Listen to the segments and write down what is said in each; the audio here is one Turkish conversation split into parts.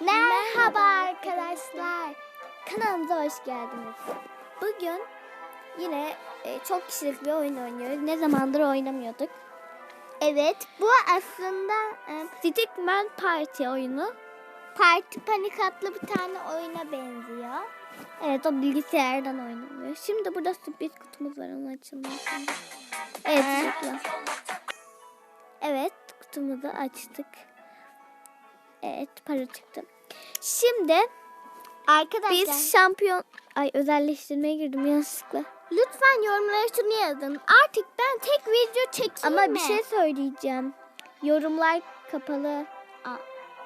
Merhaba arkadaşlar. Kanalımıza hoş geldiniz. Bugün yine e, çok kişilik bir oyun oynuyoruz. Ne zamandır oynamıyorduk. Evet, bu aslında e, Stickman Party oyunu. Parti Panik adlı bir tane oyuna benziyor. Evet o bilgisayardan oynanıyor. Şimdi burada sürpriz kutumuz var onu açalım. Evet Ee? Evet kutumuzu açtık. Evet para çıktı. Şimdi Arkadaşlar, biz şampiyon... Ay özelleştirmeye girdim yanlışlıkla. lütfen yorumlara şunu yazın. Artık ben tek video çekeyim Ama mi? bir şey söyleyeceğim. Yorumlar kapalı. Aa,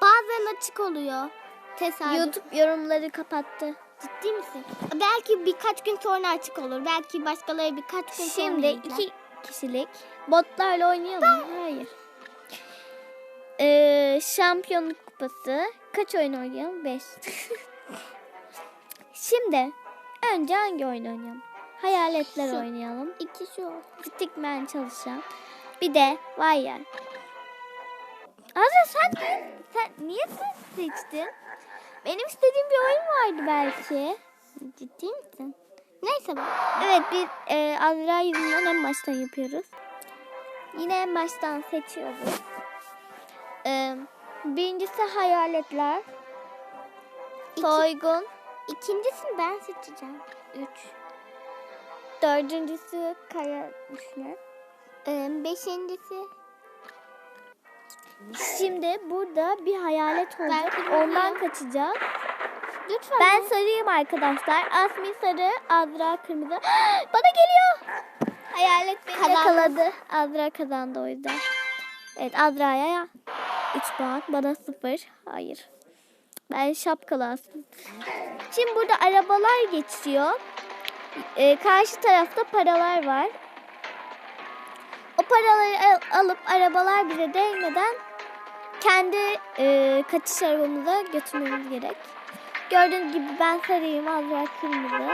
Bazen açık oluyor. Tesadüf. YouTube yorumları kapattı. Ciddi misin? Belki birkaç gün sonra açık olur. Belki başkaları birkaç gün sonra Şimdi iki kişilik botlarla oynayalım. mı? Hayır. Ee, şampiyonluk kupası. Kaç oyun oynayalım? 5. Şimdi önce hangi oyun oynayalım? Hayaletler Şu. oynayalım. İki şu. Stickman çalışan. Bir de Wire. Azra sen, sen niye sen seçtin? Benim istediğim bir oyun vardı belki. Ciddi misin? Neyse bak. Evet biz e, Azra yüzünden en baştan yapıyoruz. Yine en baştan seçiyoruz. E, birincisi hayaletler. İki- Soygun. İkincisini ben seçeceğim. Üç. Dördüncüsü kaya düşme. Ee, beşincisi Şimdi burada bir hayalet olacak. Ondan kaçacağız. Lütfen. Ben sarıyım arkadaşlar. Asmi sarı, Azra kırmızı. Bana geliyor. Hayalet beni yakaladı. Azra kazandı o yüzden. Evet Azra'ya ya 3 puan. Bana 0. Hayır. Ben şapkalı Asmi. Şimdi burada arabalar geçiyor. Ee, karşı tarafta paralar var. O paraları al- alıp arabalar bize değmeden kendi e, kaçış arabamıza götürmemiz gerek. Gördüğünüz gibi ben sarıyım, Azra kırmızı.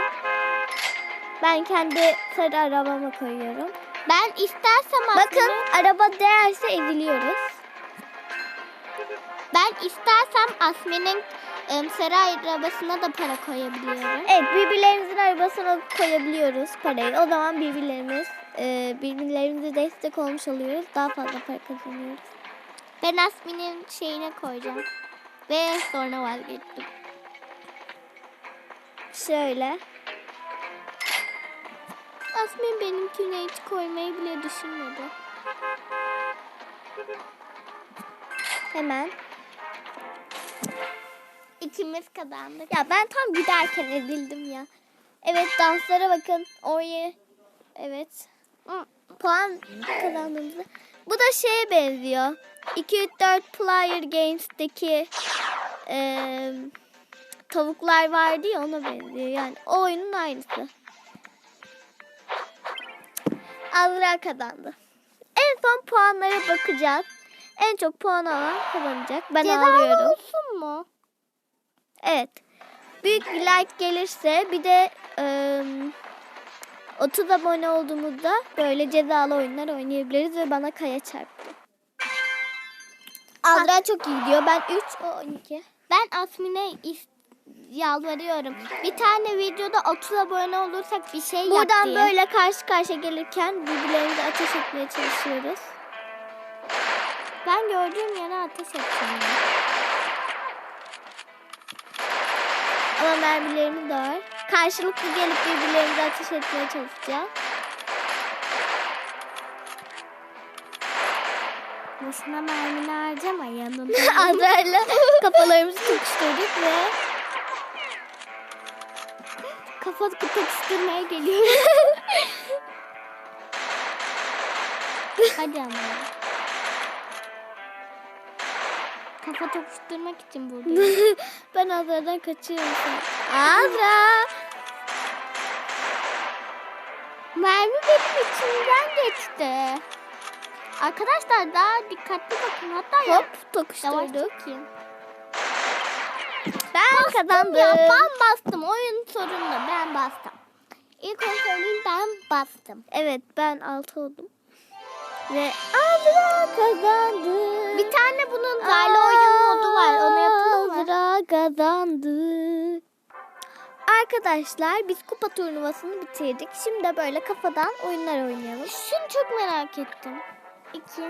Ben kendi sarı arabama koyuyorum. Ben istersem Bakın aslında- araba değerse eziliyoruz. İstersem Asmi'nin em, sarı arabasına da para koyabiliyorum. Evet birbirlerimizin arabasına koyabiliyoruz parayı. O zaman birbirlerimiz e, birbirlerimize destek olmuş oluyoruz. Daha fazla para kazanıyoruz. Ben Asmi'nin şeyine koyacağım. Ve sonra vazgeçtim. Şöyle. Asmin benimkine hiç koymayı bile düşünmedi. Hemen. İkimiz kazandık. Ya ben tam giderken ezildim ya. Evet danslara bakın. Oraya. Evet. Puan kazandığımızda. Bu da şeye benziyor. 2 3 4 Player Games'teki eee, tavuklar vardı ya ona benziyor. Yani o oyunun aynısı. Azra kazandı. En son puanlara bakacağız. En çok puan alan kazanacak. Ben Cezalı alıyorum. olsun mu? Evet. Büyük bir like gelirse bir de eee 30 abone olduğumuzda böyle cezalı oyunlar oynayabiliriz ve bana kaya çarptı. Azra çok iyi gidiyor. Ben 3, o 12. Ben Asmin'e is- yalvarıyorum. Bir tane videoda 30 abone olursak bir şey yap Buradan diye. böyle karşı karşıya gelirken birbirlerimize ateş etmeye çalışıyoruz. Ben gördüğüm yere ateş edeceğim. Ama mermilerimiz de var. Karşılıklı gelip birbirlerimize ateş etmeye çalışacağız. Boşuna mermini harcama yanında. Azra'yla kafalarımızı tokuşturduk ve Kafa tutuşturmaya geliyor. Hadi ama. Kafa tokuşturmak için buradayım. ben Azra'dan kaçıyorum. Azra! Mermi benim içimden geçti. Arkadaşlar daha dikkatli bakın. Hatta Hop tokuşturduk. Ben kazandım. Ya ben bastım. Oyun sorunlu. Ben bastım. İlk onu söyleyeyim ben bastım. Evet ben altı oldum. Ve Azra kazandı. Bir tane bunun zarlı oyun modu var. Onu yapalım mı? Azra kazandı. Arkadaşlar biz kupa turnuvasını bitirdik. Şimdi de böyle kafadan oyunlar oynayalım. Şunu çok merak ettim. İki.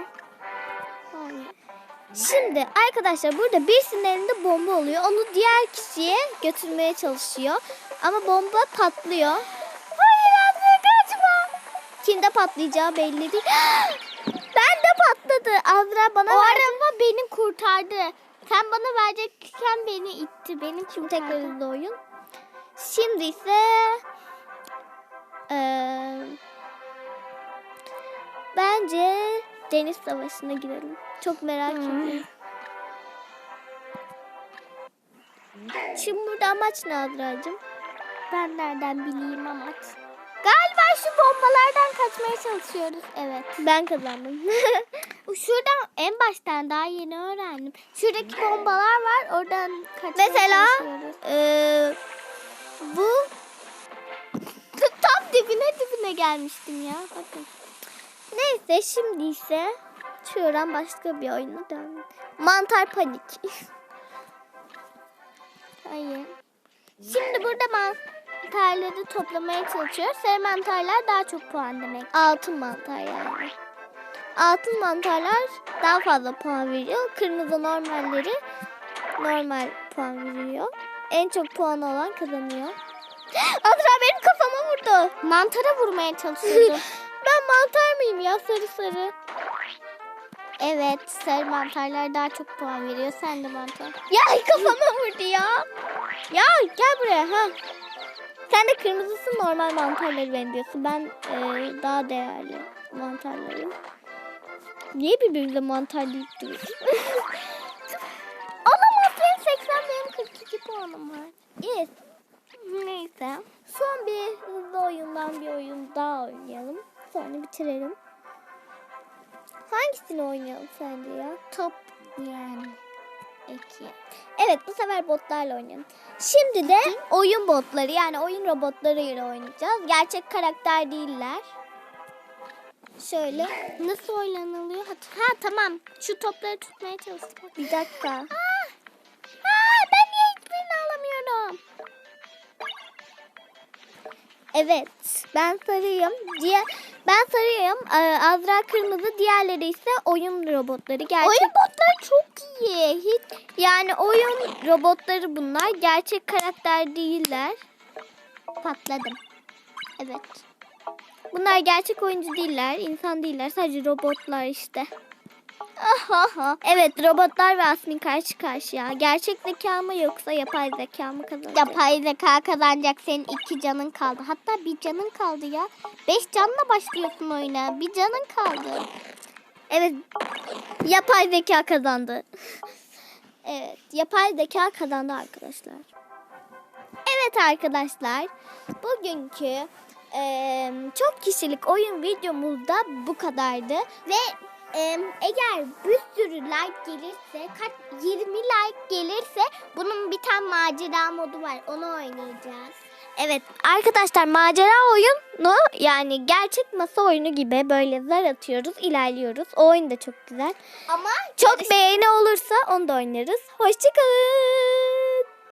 Şimdi arkadaşlar burada birisinin elinde bomba oluyor. Onu diğer kişiye götürmeye çalışıyor. Ama bomba patlıyor. Hayır Azra kaçma. Kimde patlayacağı belli değil. ben de patladı. Azra bana O verdi. araba beni kurtardı. Sen bana verecekken beni itti. Beni Şimdi tekrar hızlı oyun. Şimdi ise eee, bence deniz savaşına girelim. Çok merak ediyorum. Şimdi burada amaç ne Azra'cığım? Ben nereden bileyim amaç. Galiba şu bombalardan kaçmaya çalışıyoruz. Evet. Ben kazandım. Şuradan en baştan daha yeni öğrendim. Şuradaki bombalar var. Oradan kaçmaya Mesela eee, bu Tam dibine dibine gelmiştim ya. Bakın. neyse şimdi ise şuradan başka bir oyuna devam. Mantar panik. Hayır. Şimdi burada mantarları toplamaya çalışıyoruz. Sarı mantarlar daha çok puan demek. Altın mantar yani. Altın mantarlar daha fazla puan veriyor. Kırmızı normalleri normal puan veriyor. En çok puan olan kazanıyor. Azra benim kafama vurdu. Mantara vurmaya çalışıyordum. ben mantar mıyım ya sarı sarı? evet, sarı mantarlar daha çok puan veriyor. Sen de mantar. Ya kafama vurdu ya. Ya gel buraya ha. Sen de kırmızısın normal mantarları benziyorsun. Ben e, daha değerli mantarlarım. Niye birbirimize mantar deyip duruyorsun? Olamaz benim 80 benim 42 puanım var. yes. Neyse. Son bir hızlı oyundan bir oyun daha oynayalım. Sonra bitirelim. Hangisini oynayalım sence ya? Top yani. İki. Evet bu sefer botlarla oynayalım. Şimdi de oyun botları yani oyun robotlarıyla oynayacağız. Gerçek karakter değiller. Şöyle Nasıl oynanılıyor? Ha tamam. Şu topları tutmaya çalıştık. bir dakika. Aa, aa, ben niye hiçbirini alamıyorum? Evet ben sarıyım. Diğer ben sarıyım. Ee, Azra kırmızı. Diğerleri ise oyun robotları. Gerçek Oyun botları çok iyi. Hiç yani oyun robotları bunlar. Gerçek karakter değiller. patladım. Evet. Bunlar gerçek oyuncu değiller, insan değiller. Sadece robotlar işte. evet, robotlar ve Asmin karşı karşıya. Gerçek zeka mı yoksa yapay zeka mı kazanacak? Yapay zeka kazanacak. Senin iki canın kaldı. Hatta bir canın kaldı ya. Beş canla başlıyorsun oyuna. Bir canın kaldı. Evet, yapay zeka kazandı. evet, yapay zeka kazandı arkadaşlar. Evet arkadaşlar, bugünkü eee, çok kişilik oyun videomuzda bu kadardı. Ve e, eğer bir sürü like gelirse, kaç 20 like gelirse bunun bir tane macera modu var. Onu oynayacağız. Evet arkadaşlar macera oyunu yani gerçek masa oyunu gibi böyle zar atıyoruz ilerliyoruz. O oyun da çok güzel. Ama Çok beğeni olursa onu da oynarız. Hoşçakalın.